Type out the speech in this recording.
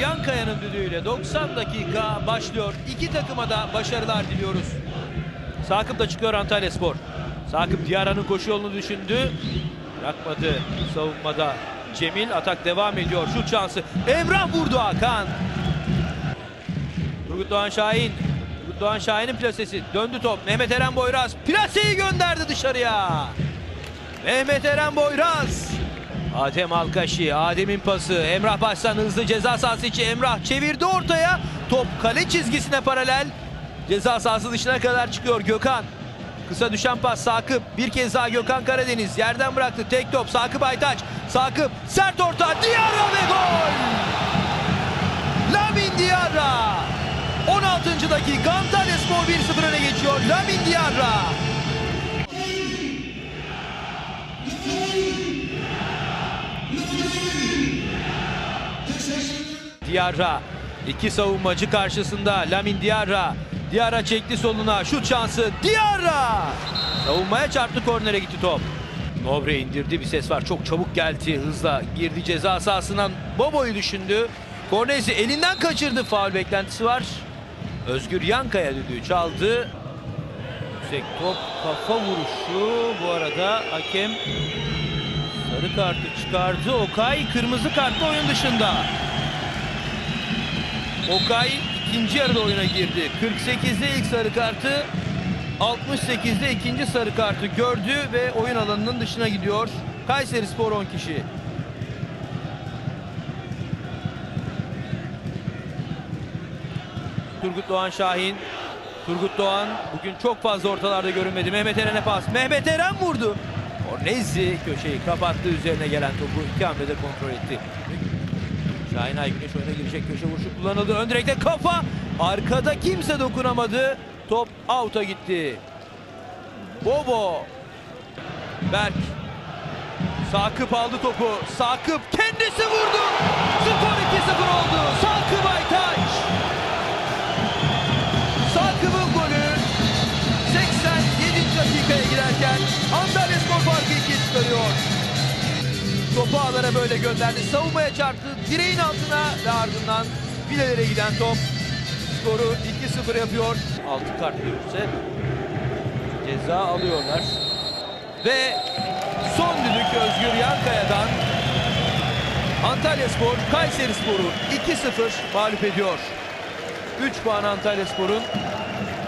Yankaya'nın düdüğüyle 90 dakika başlıyor. İki takıma da başarılar diliyoruz. Sakıp da çıkıyor Antalya Spor. Sakıp Diyara'nın koşu yolunu düşündü. Bırakmadı savunmada. Cemil atak devam ediyor. Şut şansı. Emrah vurdu Hakan. Turgut Doğan Şahin. Turgut Doğan Şahin'in plasesi. Döndü top. Mehmet Eren Boyraz. Plaseyi gönderdi dışarıya. Mehmet Eren Boyraz. Adem Alkaşi. Adem'in pası. Emrah Başsan hızlı ceza sahası içi. Emrah çevirdi ortaya. Top kale çizgisine paralel. Ceza sahası dışına kadar çıkıyor Gökhan. Kısa düşen pas Sakıp. Bir kez daha Gökhan Karadeniz. Yerden bıraktı. Tek top. Sakıp Aytaç. Sakıp. Sert orta. Diarra ve gol. Lamin Diarra. 16. dakika Antalya Spor 1-0 öne geçiyor. Lamin Diarra. Diarra. iki savunmacı karşısında Lamin Diarra. Diarra çekti soluna. Şut şansı. Diarra. Savunmaya çarptı kornere gitti top. Nobre indirdi bir ses var. Çok çabuk geldi. Hızla girdi ceza sahasından. Bobo'yu düşündü. Kornesi elinden kaçırdı. Faul beklentisi var. Özgür Yankaya düdüğü çaldı. Yüksek top kafa vuruşu. Bu arada hakem sarı kartı çıkardı. Okay kırmızı kartla oyun dışında. Okay ikinci yarıda oyuna girdi. 48'de ilk sarı kartı, 68'de ikinci sarı kartı gördü ve oyun alanının dışına gidiyor. Kayseri Spor 10 kişi. Turgut Doğan Şahin. Turgut Doğan bugün çok fazla ortalarda görünmedi. Mehmet Eren'e pas. Mehmet Eren vurdu. Ornezi köşeyi kapattı. Üzerine gelen topu iki hamlede kontrol etti. Şahin Aygüneş oyuna girecek köşe vuruşu kullanıldı. Ön direkte kafa. Arkada kimse dokunamadı. Top out'a gitti. Bobo. Berk. Sakıp aldı topu. Sakıp kendisi vurdu. Skor 2-0 oldu. Sakıp Aytaç. Sakıp'ın golü 87. dakikaya girerken Antalya Spor farkı 2 çıkarıyor. Ağlara böyle gönderdi. Savunmaya çarptı. Direğin altına ve ardından filelere giden top skoru 2-0 yapıyor. 6 kart görürse ceza alıyorlar. Ve son düdük Özgür Yankaya'dan Antalya Spor Kayseri Spor'u 2-0 mağlup ediyor. 3 puan Antalya Spor'un